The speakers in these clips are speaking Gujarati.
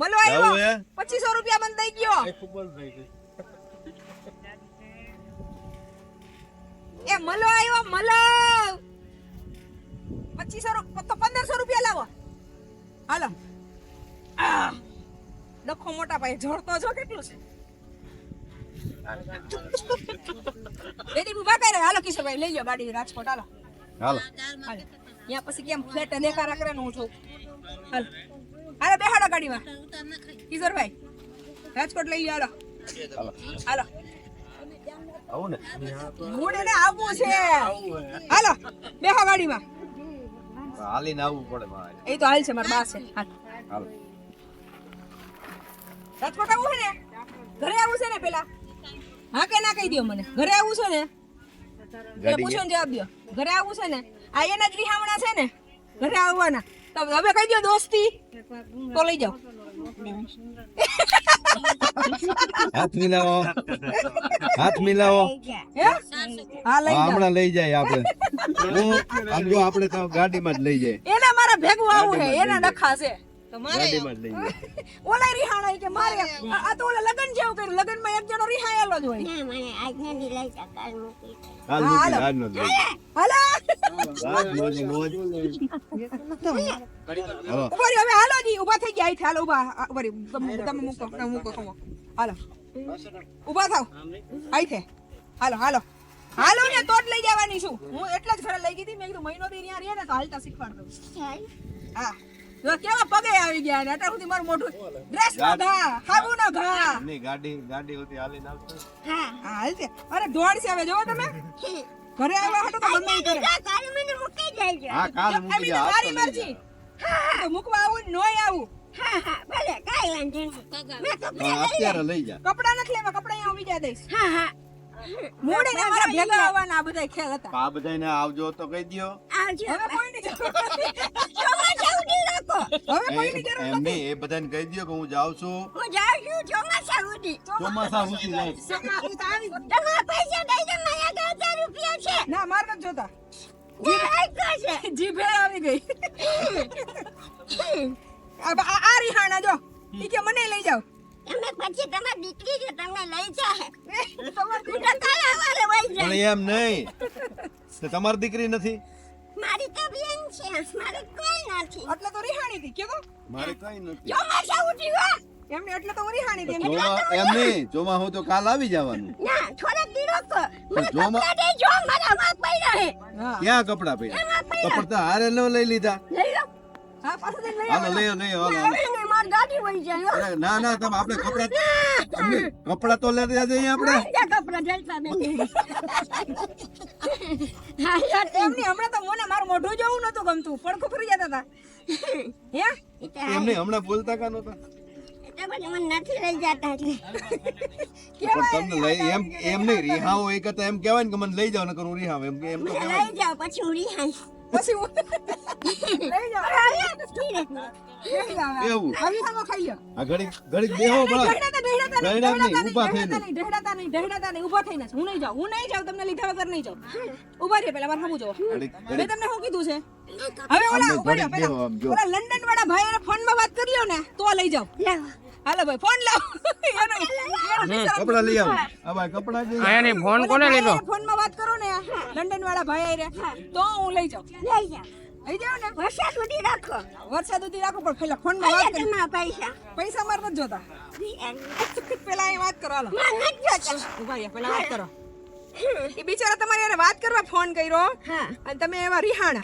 મલો આવ્યો હે? પચીસો રૂપિયા બંધ થઈ ગયો. એ મલો આવ્યો મલો. પચીસો તો પંદરસો રૂપિયા લાવો. હાલો. લખો મોટા ભાઈ જોડતો જો કેટલું છે. એની ઊભા કરે હાલો કિશોરભાઈ લઈ લો ગાડી રાજકોટ. હાલો. હાલો. ત્યાં પછી કેમ ફ્લેટ દેખા કરે ને હું છું હાલો. હાલો બેહાડો ગાડીમાં. કિશોરભાઈ રાજકોટ લઈ જાઓ હાલો. હાલો. આવું ને? આવવું છે. હાલો બેહો ગાડીમાં. હાલીને આવવું પડે મારે. એ તો હાલ છે મારા બા છે. હાલો. રાજકોટ આવવું છે ને? ઘરે આવું છે ને પેલા? હા કે ના કહી દો મને? ઘરે આવું છે ને? એ પૂછો ને જવાબ દો ઘરે આવવું છે ને? આ એના જ રિહામણા છે ને? ઘરે આવવાના. તો હવે કહી દો દોસ્તી. તો લઈ જાઓ. હાથ મિલાવો. હાથ મિલાવો. લઈ હમણાં લઈ જાય આપણે. હું આમ જો આપણે તો ગાડીમાં જ લઈ જાય. એના મારા ભેગું આવું છે એના નખા છે. ગાડીમાં જ લઈ ઓલા રિહાણા કે મારે આ તો ઓલા લગન જેવું કર્યું. લગનમાં એક જણો રિહાયેલો જ હોય. હાલ હા, મૂકી હાલો. આજનો જ લઈ હાલો. હાથ મોજે મોજ. હાલો. ઊભા હવે હાલો જી ઊભા થઈ ગયા. હાલો ઊભા. આ, તમે મૂકો તમે મૂકો ખમો હાલો. ઊભા થાવ. આઈ થે. હાલો હાલો. હાલો ને તો જ લઈ જવાની છું. હું એટલે જ ઘરે લઈ ગઈ હતી. મેં કીધું મહિનો દી ત્યાં રહીએ ને તો હાલતા શીખવાડ દઉં. હા. કેવા પગે આવી ગયા ને? અત્યાર સુધી મારું મોઢું ડ્રેસ નો ઘા હાબુ નો ઘા. નહીં ગાડી ગાડી હોતી હાલીને આવતો હા. હાલતે અરે દોડ છે હવે જોવો તમે. ઘરે આવ્યા હતો તો ગમે ઈ કરે. હા કાલ મૂકી એમની જા તો હાથ મારી તો લઈ મરજી. તો મૂકવા આવું નોય આવું. હા, અત્યારે લઈ જા. કપડા નથી લેવા કપડા અહીંયા હું બીજા દઈશ મૂડ એને મારા ભેગા આવવાના આ બધા ખેલ હતા. આ બધાને આવજો તો કહી દ્યો. હવે નથી. હવે કોઈની જરૂર એમ નહીં એ બધાને કહી દો કે હું જાઉં છું. ચોમાસા સુધી. જાય. ના માર નથી જોતા. જીભે આવી ગઈ. આ આ- આ રિહાણા જો. ઈ કે મને લઈ જાઓ. પણ એમ નહીં. તો તમારી દીકરી નથી. મારી તો બેન છે. મારે કોઈ એટલે તો રિહાણી હતી કેવો મારે કઈ નથી. ચોમાસા ઉઠી વા એમને એટલે તો રિહાણી હતી એમ નહીં ચોમા હું તો કાલ આવી જવાનું. ના થોડા પણ જોમાં- દે જો મારા માં પડ્યા હે. ક્યાં કપડા પહેર્યા? કપડા તો હારે ન લઈ લીધા. લઈ લો. હા પાછું લઈ હાલો લઈ લઈ હાલો હાલો. હવે ને માર ગાડી વહી જાય ના ના તમે આપણે કપડા કપડા તો લેતા જઈએ આપણે. કપડા જલતા હા યાર એમ નહીં, હમણાં તો મને મારું મોઢું જોવું નતું ગમતું. પડખું ફરી જતા હતા. હે? એમને નહીં હમણાં બોલતા કા મને નથી લઈ જતા એટલે. તમને એમ એમ નહીં રિહાવો એ કરતા એમ કહેવાય ને કે મને લઈ જાવ નકર હું રિહાવ એમ એમ તો લઈ જાઓ પછી હું રિહાઈશ પછી લઈ લઈ આ બેહો નહીં, ઊભા થઈને. નહીં, નહીં, ઊભા થઈને. હું નહીં જાઉં હું નહીં જાઉં તમને લીધા વગર નહીં જાઉં. ઊભા રહ્યો પહેલા મારે સામું મેં તમને શું કીધું છે? હવે ઓલા. ઓલા લંડન વાળા ભાઈ ફોનમાં વાત કરી લ્યો ને તો લઈ જાઓ. હાલો ભાઈ ફોન લાવો. કપડા લઈ આવો. આ ભાઈ કપડા જે આયાની ફોન ઓલા કોને લીધો? ફોનમાં વાત કરો ને લંડન વાળા ભાઈ રે તો હું લઈ જાઉં. લઈ જાઓ. લઈ જાઓ ને. વર્ષા સુધી રાખો. વરસાદ સુધી રાખો પણ પેલા ફોનમાં વાત અહીંયા પૈસા. પૈસા માર નથી જોતા. પેલા એ વાત કરો હાલો. ઊભા પેલા વાત કરો. એ બિચારા તમારી હારે વાત કરવા ફોન કર્યો. અને તમે એવા રિહાણા.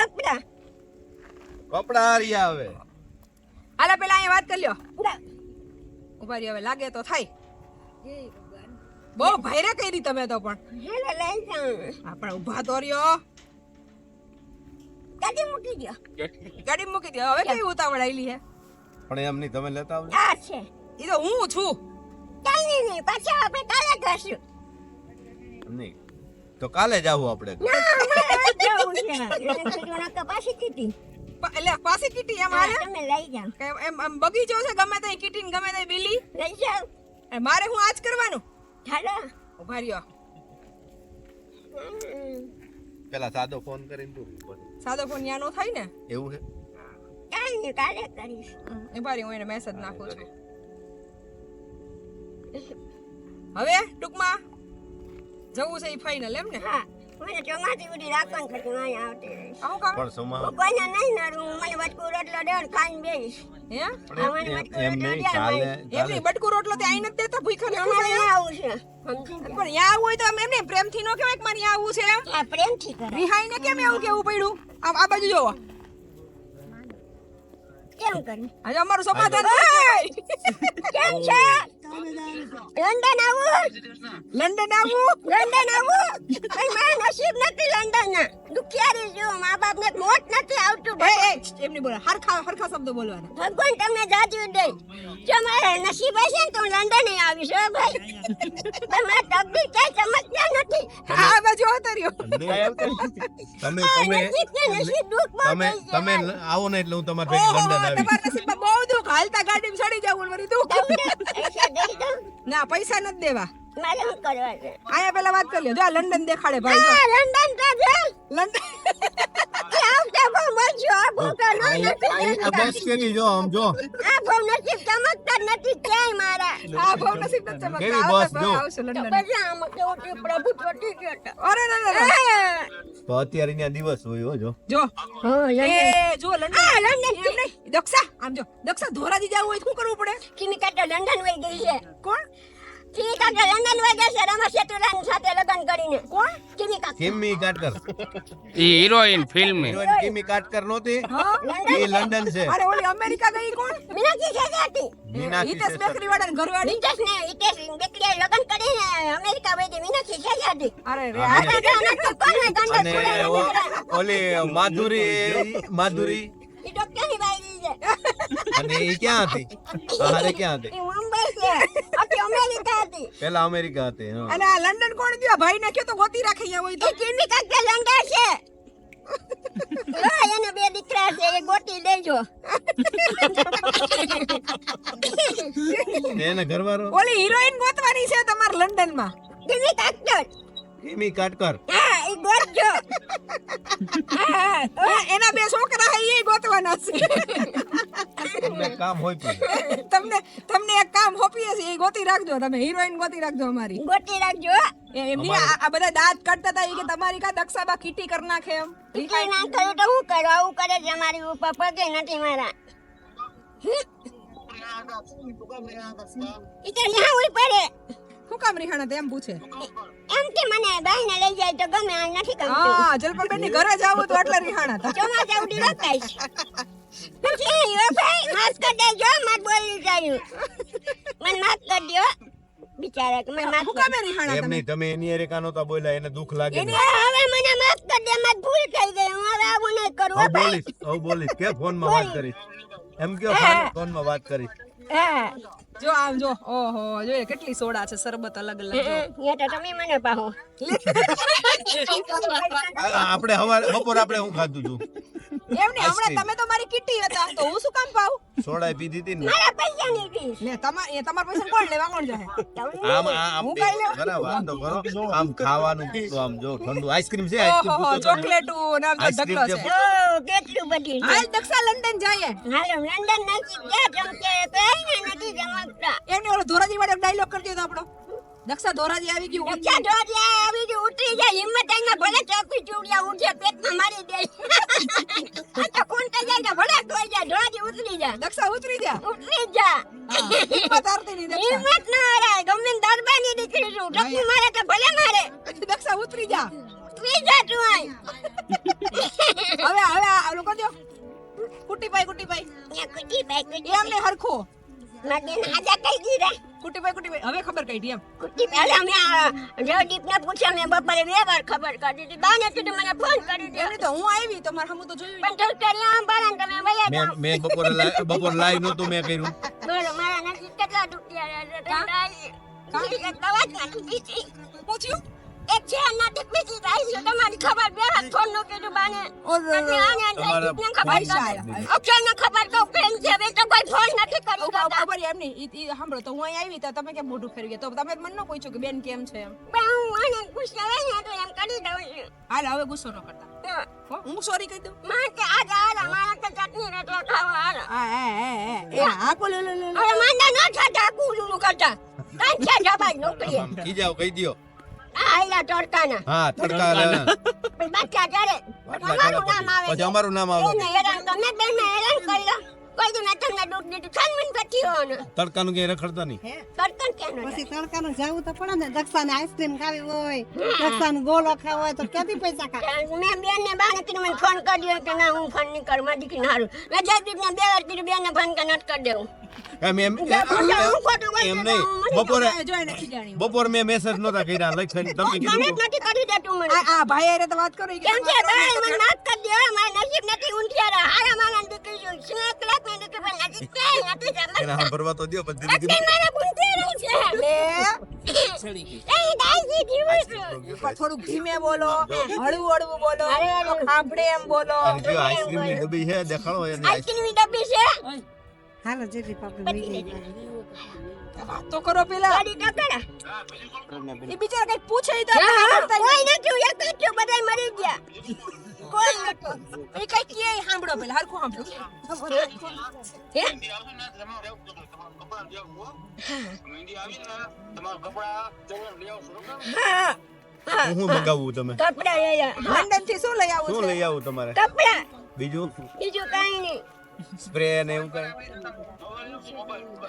કપડા. કપડા હારી આવે. હાલો પેલા અહીંયા વાત કરી લ્યો. ઊભા રહ્યો હવે લાગે તો થાય. બહુ ભાઈરે કરી તમે તો પણ. હેલો લઈ આપણે ઊભા તો રહ્યો. ગાડી મૂકી દો ગાડી. મૂકી દો હવે કઈ ઉતાવળ આવેલી હે? પણ એમ નહીં તમે લેતા આવજો. આ છે. એ તો હું છું. કાંઈ નહીં. પાછા આપણે કાલે કરશું નહીં તો કાલે જ આવું આપણે. પાછી મારે એટલે પાછી કીટી એમ હાલે? તમે લઈ જાઓ. એમ એમ બગીચો છે ગમે ત્યાં કીટી ને ગમે ત્યાં બિલી. લઈ જાઓ. મારે હું આજ કરવાનું? ઊભા રહ્યો. પેલા સાદો ફોન કરીને તું સાદો ફોન ન્યા થાય ને? એવું છે? કાઈ નહીં કાલે કરીશ. એ બારી હું એને મેસેજ નાખું છું. હવે ટૂંકમાં જવું છે એ ફાઇનલ એમ ને? હા મને ચોમાસી સુધી રાખવાનું પછી હું અહીંયા આવતી આવું કામ? પણ સમા કોઈને નહીં નડું મને વટકું રોટલો દે ને ખાઈને બેસીશ હે? મને રોટલો. એમની બટકુ રોટલો તે આઈ નથી દેતા ભૂખા ને સમજી પણ? યા આવું હોય તો એમ એમને પ્રેમથી નો કહેવાય કે મારે આવું છે. આ પ્રેમથી કરે. રિહાઈ ને કેમ એવું કેવું પડ્યું? આ આ બાજુ જોવો. કેમ કરી આજે અમારું સમાધાન કેમ છે? લંડન આવું? લંડન આવું? લંડન આવું? કઈ મારા નસીબ નથી લંડન ના દુખિયારી જો મા બાપ ને મોટ નથી આવતું એ એ એમની બોલો. હરખા હરખા શબ્દો બોલવાના. ભગવાન તમને જાજુ દે. જો મારે નસીબ હશે ને તો હું લંડન આવીશ હો ભાઈ. પણ મારા તકદીર ક્યાંય સમજતા નથી. આ બાજુ આવતા રહ્યો. તમે તમે તમે તમે આવો ને એટલે હું તમારે ભેગી લંડન તમારા નસીબમાં બહુ દુઃખ. હાલતા ગાડીમાં ચડી જવું વળી દુઃખ. ના પૈસા નથી દેવા. મારે શું કરવા છે? આયા પેલા વાત કરી જો લંડન દેખાડે ભાઈ. લંડન લંડન ન નથી આ બસ જો આમ જો. આ બહુ નસીબ ચમકતા નથી ક્યાંય મારા. આ બહુ નસીબ નથી ચમકતા. કેવી બસ જો. આવશે તો લંડન પછી આમાં કેવું છે પ્રભુ ચોટી ગયો અરે રે રે રે. તો અત્યારે ત્યાં દિવસ હોય હો જો. જો. હા એ જો લંડન આ લંડન નહીં દક્ષા આમ જો. દક્ષા ધોરાજી જવું હોય શું કરવું પડે? કિમિકા તો લંડન વહી ગઈ છે. કોણ? કિમિકા તો લંડન વહી છે રમા સેતુરાની સાથે લગ્ન કરીને. કોણ? કિમિકા. કિમી કાટકર. એ heroine film heroine Kimi Katkar નહોતી. એ લંડન છે. અરે ઓલી અમેરિકા ગઈ કોણ? મીનાક્ષી શેજાતી મીનાક્ષી હિતેશ બેકરી વાળા ઘરવાળી? હિતેશ ને હિતેશ બેકરીએ લગ્ન કરીને અમેરિકા વહી ગઈ મીનાક્ષી શેજાતી અરે રે આ નથી કોને ગંડો ઓલી માધુરી માધુરી. ઈ ડોક્ટરની બાઈ છે. અને એ ક્યાં હતી? હારે ક્યાં હતી? મુંબઈ છે. આખી અમેરિકા હતી. પેલા અમેરિકા હતી હા. અને આ લંડન કોણ ગયો? ભાઈ ને કયો તો ગોતી રાખી અહીંયા હોય તો. એ કિમિકા કે લંડન છે. એને બે દીકરા છે એ ગોતી લેજો. એને ઘરવાળો? ઓલી હિરોઈન ગોતવાની છે તમારે લંડનમાં કિમિકા તો કિમી કાટકર. હા એ ગોતજો. એના બે છોકરા હે એ ગોતવાના છે. તમને કામ હોય તમને તમને એક કામ હોપીએ છે એ ગોતી રાખજો તમે હિરોઈન ગોતી રાખજો અમારી. ગોતી રાખજો એમની આ આ બધા દાંત કાઢતા હતા એ કે તમારી કા દક્ષાબા કીટી કર નાખે એમ. કીટી ના કર્યું તો હું કરું? આવું કરે છે અમારી ઉપર પગે નથી મારા. ઈ તો ન્યા હોય પડે. શું કામ રીહાણા પૂછે? એમ કે મને બાઈને લઈ જાય તો ગમે આ નથી ગમતું. હા જલપાબેનની ઘરે જાવું તો એટલે રીહાણા ચોમાસા ઉડી રોકાઈશ. પછી ઓ ભાઈ માફ કરી દેજો માર બોલી જાય મને માફ કરી દો બિચારા કે મને માફ કરી કામે રીહાણા એમ નહીં તમે એની અરે કાનો તો બોલ્યા એને દુખ લાગે એને હવે મને માફ કરી દે મત ભૂલ થઈ ગઈ. હું હવે આવું નહીં કરું હો હવે બોલીશ હવે બોલીશ. કે ફોનમાં વાત કરીશ? એમ કયો ફોનમાં વાત કરીશ? હા. જો આમ જો ઓહો જો કેટલી સોડા છે શરબત અલગ અલગ જો. એ તો તમે મને પાહો. આપણે હવાર બપોર આપણે હું ખાધું છું એમ નહીં હમણાં તમે તો મારી કિટી હતા તો હું શું કામ પાઉં સોડા પી દીધી ને? મારા પૈસા ની ફીસ લે તમાર એ તમારા પૈસા કોણ લેવા કોણ જાય આમ આમ હું કઈ લેવા- બરાબર તો કરો. આમ ખાવાનું તો આમ જો ઠંડુ આઈસ્ક્રીમ છે આઈસ્ક્રીમ તો. ચોકલેટું નામ તો ઢકલો છે. ઓ કેટલું બધી હાલ દક્ષા લંડન જાય હાલ લંડન નજીક જ્યાં ચમકે તો એને નથી ચમકતા એને ઓલો ધોરાજી વાળો ડાયલોગ કરી દીધો આપણો. દક્ષા દોરાજી આવી ગયું. દક્ષા દોરાજી આવી ગયું. ઉતરી જાય હિંમત આઈને ભલે ચોકી ચૂડિયા ઉઠે પેટમાં મારી દે. આ તો કોણ થઈ જાય ભલે ખોઈ જાય દોરાજી ઉતરી જાય દક્ષા ઉતરી જા. ઉતરી જા. હિંમત હારતી નહીં દક્ષા હિંમત ન હરાય ગમે ને દરબારની દીકરી છું. ટપી મારે કે ભલે મારે. દક્ષા ઉતરી જા. ઉતરી જા તું હવે હવે આ લોકો જો. કુટીભાઈ કુટીભાઈ. ને કુટી ભાઈ કુટી એમને હરખો. મારી બેન હાજા દીધા કુટીભાઈ કુટીભાઈ હવે ખબર કઈ એમ. કુટી પહેલા જો દીપને પૂછ્યા મેં બપોરે બે વાર ખબર કરી દીધી. બાને કીધું મને ફોન કરી દે. એમની તો હું આવી તમારે હમું તો જોયું પણ તું કર્યા બારા તમે વયા મેં મેં બપોરે બપોર લાઈવ નહોતું મેં કર્યું. બોલો મારા નથી કેટલા રૂપિયા રહ્યા દવા જ નથી પીધી પૂછ્યું એક છે નથી પીધી રાઈ છે. તમારી ખબર બે હાથ ફોનનું કીધું બાને. ઓરે એટલે આને ખબર પૈસા તો- આયા. ખબર તો પ્રેમ છે હવે તો કોઈ ફોન નથી કરી ઊભા, ઊભા, શકતા. વળી એમ નહીં ઈ- ઈ સાંભળો તો હું અહીં આવી તો તમે કેમ મોઢું ફેરવી ગયા? તો તમે મને ન પૂછ્યું કે બેન કેમ છે એમ. પણ હું આને ગુસ્સો આવે તો એમ કરી દઉં હાલ હવે ગુસ્સો ન કરતા. હું. સોરી કહી દઉં? મારે કે આજે હાલો, મારે કે ચટણી રોટલો ખાવો હાલો. હા હે હે હે હા. કો લે લે લે હવે માંદા ન થતા કુલું કરતા. કાંઈ છે જબાઈ નોકરીએ. કી જાઓ કહી દ્યો. આ આયલા તડકાના. હા તડકા લે. પછી બાદશાહ કરે. બાટલા તમારું કરે નામ આવે પછી. પછી અમારું નામ આવે એને હેરાન તમે બેનને હેરાન કર્યા. કોઈ દી તમને દૂધ દીધું. છાનવીને પછી હોવાનું. તડકાનું ક્યાંય રખડતા નહીં તડકન ક્યાં પછી તડકાનું જવું તો પડે ને દક્ષાને આઈસ્ક્રીમ ખાવી હોય દક્ષાને ગોળો ખાવો હોય તો ક્યાંથી પૈસા જાય? મેં બેનને બાને કીધું મને ફોન કરી દ્યો કે ના હું ફોન નહીં કરું મારી દીકરીને હારું મેં જયદીપને બે વાર કીધું બેનને ફોન કે નટ કરી દેવું એમ એમ એમ નહીં. બપોરે બપોર મેં મેસેજ નહોતા કર્યા લખીને તમે મને નથી કરી દેતું મને. આ ભાઈ અરે તો વાત કરો કેમ છે ભાઈ મને માફ કરી દે મારા નસીબ નથી ઊંધિયારા. હારા મારા દીકરી છું. છે એકલા ની દીકરી પણ નજીક કે નથી એને સમજ સાંભળવા તો દો પણ દીકરી મને મારા રહી છે. લે. એ દાઈજી જીવું પણ થોડુંક ધીમે બોલો હળવું હળવું બોલો અરે, અરે. એમ બોલો. આઈસ્ક્રીમની ડબ્બી છે દેખાડો એને આઈસ્ક્રીમ ડબ્બી છે? હાલો જેટલી પાપડી મળી ગઈ તો કરો પેલા. ગાડી ટકરા એ બિચારા કઈ પૂછે તો કોઈ નથી એક જ છું બધાય મરી ગયા. કોઈ નથી એ કઈ કે સાંભળો પેલા હરખું સાંભળો. હે? હા હા. હું શું તમે? કપડા લઈ આવ. લંડનથી શું લઈ આવું શું લઈ આવું તમારે? કપડા. બીજું? બીજું કઈ નહીં. સ્પ્રે ને એવું કરે.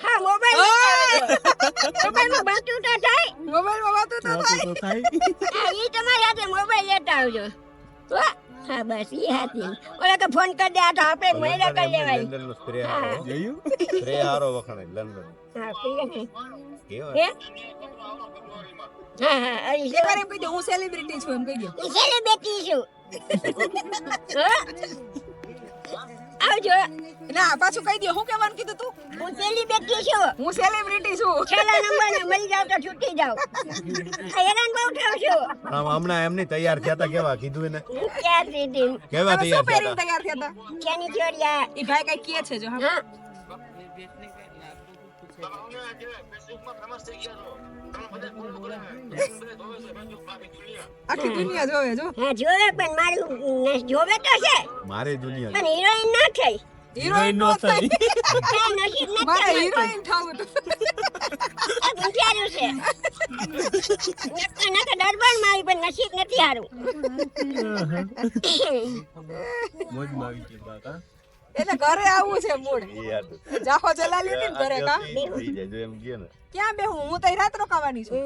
હા મોબાઈલ મોબાઈલમાં બનતું તો થાય. મોબાઈલમાં વાતો તો થાય. હા એ તમારી હાથે મોબાઈલ લેતા આવજો. હો? હા બસ એ હાથી. ઓલા કે ફોન કરી દે આ તો આપણે મહિલા કરી લેવાય. લંડન નો સ્પ્રે હારો સ્પ્રે હારો વખણાય લંડન હા કેવા? હે? હા હા અહીં છે. કહી દો હું સેલિબ્રિટી છું એમ કહી દો. સેલિબ્રિટી છું. હો? આવજો ના પાછું કહી દે હું કહેવાનું કીધું તું? હું સેલિબ્રિટી છું. હું સેલિબ્રિટી છું. છેલ્લા નંબરને મળી જાવ તો છૂટી જાવ હેરાન બહુ થાવ છું. આમ હમણાં એમની તૈયાર થયા તા કેવા કીધું એને? દીધી કેવા તૈયાર થયા તૈયાર હતા ક્યાંની ચોરિયા એ ભાઈ કઈ કહે છે જો હા. આખી દુનિયા જોવે જો. હા જોવે પણ મારું જોવે તો છે. મારે દુનિયા પણ હિરોઈન ના થઈ. હિરોઈન નો થઈ. નસીબ નથી મારે. હિરોઈન થવું આ ગુંઠિયારું છે. નકર દરબાર મારી પણ નસીબ નથી હારું. એટલે ઘરે આવવું છે મૂળ. જાહો જલાલી ને ઘરે કા? થઈ જાય જો એમ કે ને. ક્યાં બે હું તો રાત્રો રાત રોકાવાની છું.